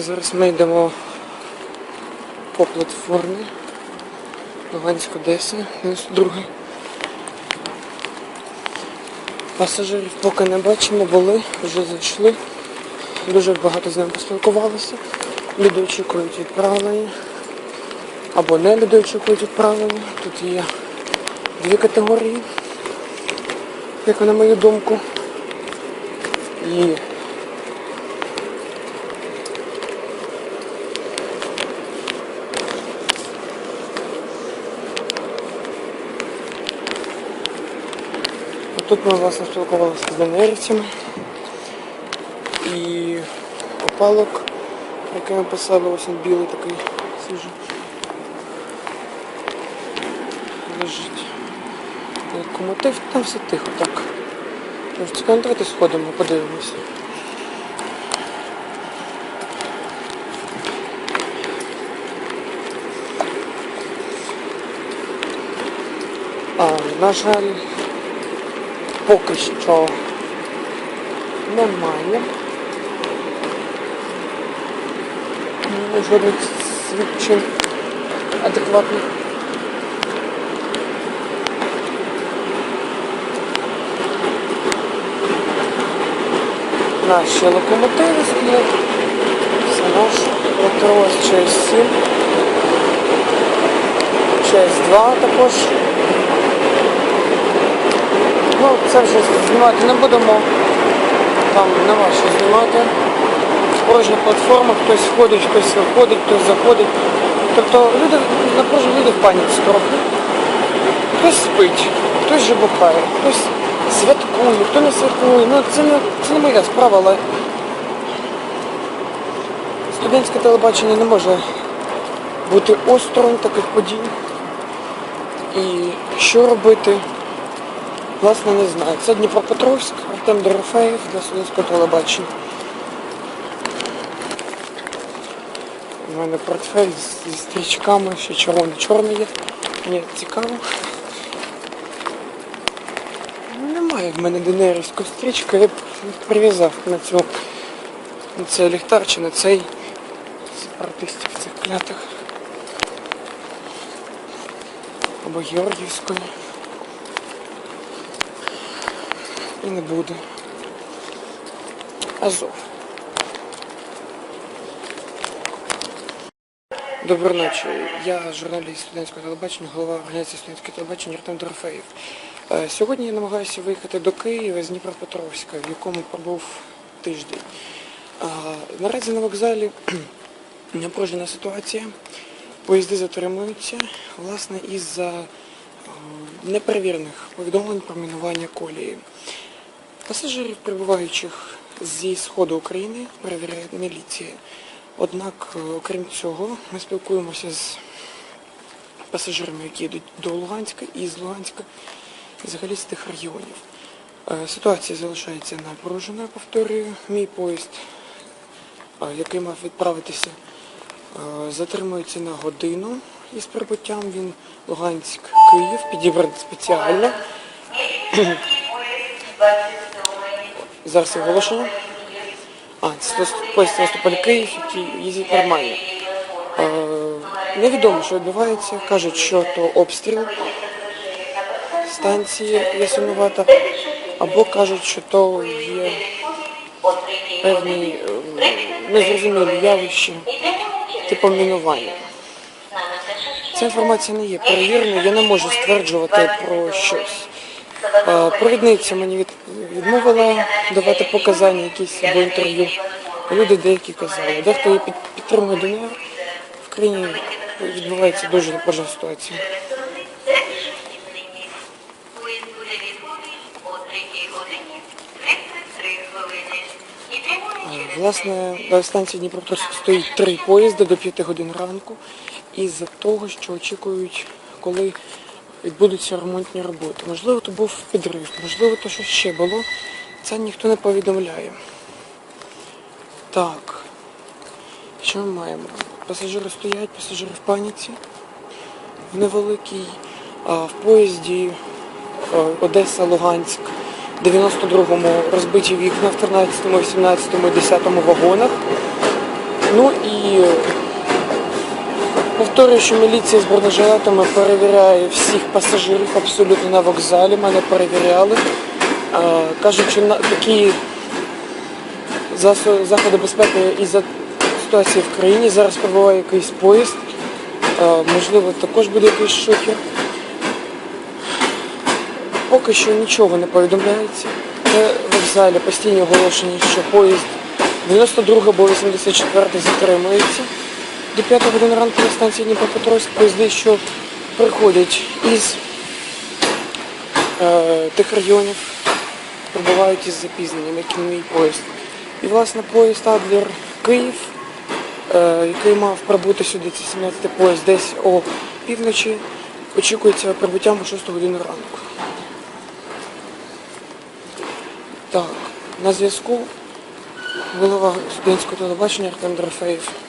Зараз ми йдемо по платформі. Луганськ Одеса, 92. Пасажирів поки не бачимо, були, вже зайшли. Дуже багато з ними поспілкувалися. Люди очікують відправлення. Або не люди очікують відправлення. Тут є дві категорії, як на мою думку. І Тут ми власне спілкувалися з ДНРівцями і опалок, який ми писали, ось він білий такий свіжий. Лежить. Локомотив, там все тихо так. Цікаво, давайте сходимо, подивимося. А, на жаль, поки що немає. Жодних свідчень адекватних. Наші локомотиви стоять. Це наш електровоз ЧС 7. ЧС 2 також. Ну, це вже знімати не будемо. Там нема що знімати. Порожня платформа, хтось входить, хтось виходить, хтось заходить. Тобто люди, напружені люди в паніці трохи. Хтось спить, хтось же бухає, хтось святкує, хто не святкує. Ну це не, це не моя справа, але студентське телебачення не може бути осторонь таких подій. І що робити? Власне, не знаю. Це Дніпропетровськ, Артем Дорофеєв для студентського телебачення. У мене портфель зі стрічками, ще червоно-чорний є. Мені цікаво. Ну, Немає в мене ДНРівської стрічки, я б прив'язав на цю на цей ліхтар чи на цей сепаратистів цих клятих. Або Георгіївської. І не буде. Азов. Доброї ночі. Я журналіст студентського телебачення, голова організації студентського телебачення Артем Дорофеєв. Е, Сьогодні я намагаюся виїхати до Києва з Дніпропетровська, в якому пробув тиждень. Е, Наразі на вокзалі напружена ситуація. Поїзди затримуються, власне, із-за е, неперевірених повідомлень про мінування колії. Пасажирів, прибуваючих зі сходу України, перевіряє міліція. Однак, е, окрім цього, ми спілкуємося з пасажирами, які йдуть до Луганська і з Луганська, і взагалі з тих регіонів. Е, Ситуація залишається напруженою, повторюю. Мій поїзд, е, який мав відправитися, затримується на годину із прибуттям. Він Луганськ-Київ, підібраний спеціально. Зараз оголошення. А, поїзд Севастополь Київ, який їздить нормально. Невідомо, що відбувається. Кажуть, що то обстріл станції Ясинувата, або кажуть, що то є певні е, незрозумілі явища, типу мінування. Ця інформація не є перевіреною, я не можу стверджувати про щось. Провідниця мені відмовила давати показання якісь або інтерв'ю. Люди деякі казали. Дехто її під, підтримує ДНР. В країні відбувається дуже напружена ситуація. Поїзд буде відходить о 3 годині 33 хвилини. І прямує через Власне, на станції Дніпропетровськ стоїть три поїзди до 5 годин ранку із-за того, що очікують, коли відбудуться ремонтні роботи. Можливо, то був підрив, можливо, то щось ще було. Це ніхто не повідомляє. Так. Що ми маємо? Пасажири стоять, пасажири в паніці. В невеликій, а в поїзді Одеса-Луганськ 92-му розбиті вікна в 13, 18, 10 вагонах. Ну і повторюю, що міліція з бронежилетами перевіряє всіх пасажирів абсолютно на вокзалі. Мене перевіряли. Кажуть, що такі заходи безпеки із-за ситуації в країні. Зараз прибуває якийсь поїзд. Можливо, також буде якийсь шокер. Поки що нічого не повідомляється. На вокзалі постійні оголошення, що поїзд 92 або 84 затримується до 5 години ранку на станції Дніпропетровськ. Поїзди, що приходять із е, тих районів, прибувають із запізненням, як і мій поїзд. І власне поїзд Адлер Київ, е, який мав прибути сюди, це 17 поїзд, десь о півночі, очікується прибуттям о 6 години ранку. Так, на зв'язку голова студентського телебачення Артем Дорофеєв.